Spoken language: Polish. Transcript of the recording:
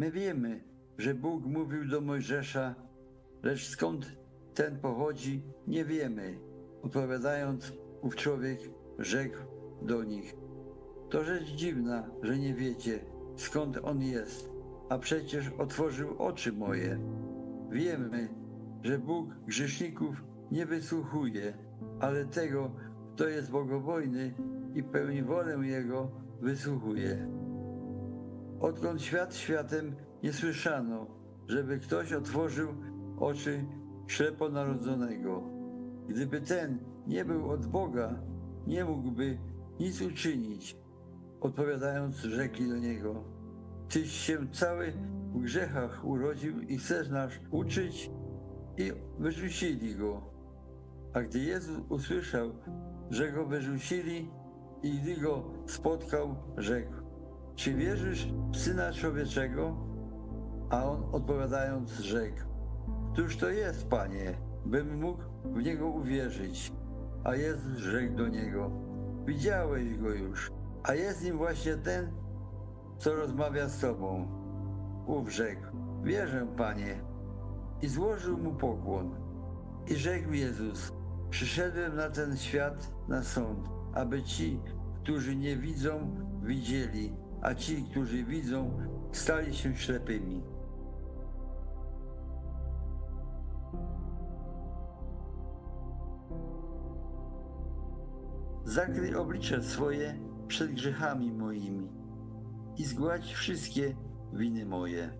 My wiemy, że Bóg mówił do Mojżesza, lecz skąd ten pochodzi, nie wiemy. Odpowiadając, ów człowiek rzekł do nich: To rzecz dziwna, że nie wiecie, skąd on jest, a przecież otworzył oczy moje. Wiemy, że Bóg grzeszników nie wysłuchuje, ale tego, kto jest bogobojny i pełni wolę Jego, wysłuchuje. Odkąd świat światem nie słyszano, żeby ktoś otworzył oczy śleponarodzonego. Gdyby ten nie był od Boga, nie mógłby nic uczynić. Odpowiadając, rzekli do niego: Tyś się cały w grzechach urodził i chcesz nas uczyć? I wyrzucili go. A gdy Jezus usłyszał, że go wyrzucili i gdy go spotkał, rzekł: Czy wierzysz w Syna Człowieczego? A on odpowiadając, rzekł: Któż to jest, Panie, bym mógł w niego uwierzyć? A Jezus rzekł do niego: Widziałeś go już, a jest nim właśnie ten, co rozmawia z tobą. Ów rzekł: Wierzę, Panie. I złożył mu pokłon. I rzekł Jezus: Przyszedłem na ten świat na sąd, aby ci, którzy nie widzą, widzieli, a ci, którzy widzą, stali się ślepymi. Zakryj oblicze swoje przed grzechami moimi i zgładź wszystkie winy moje.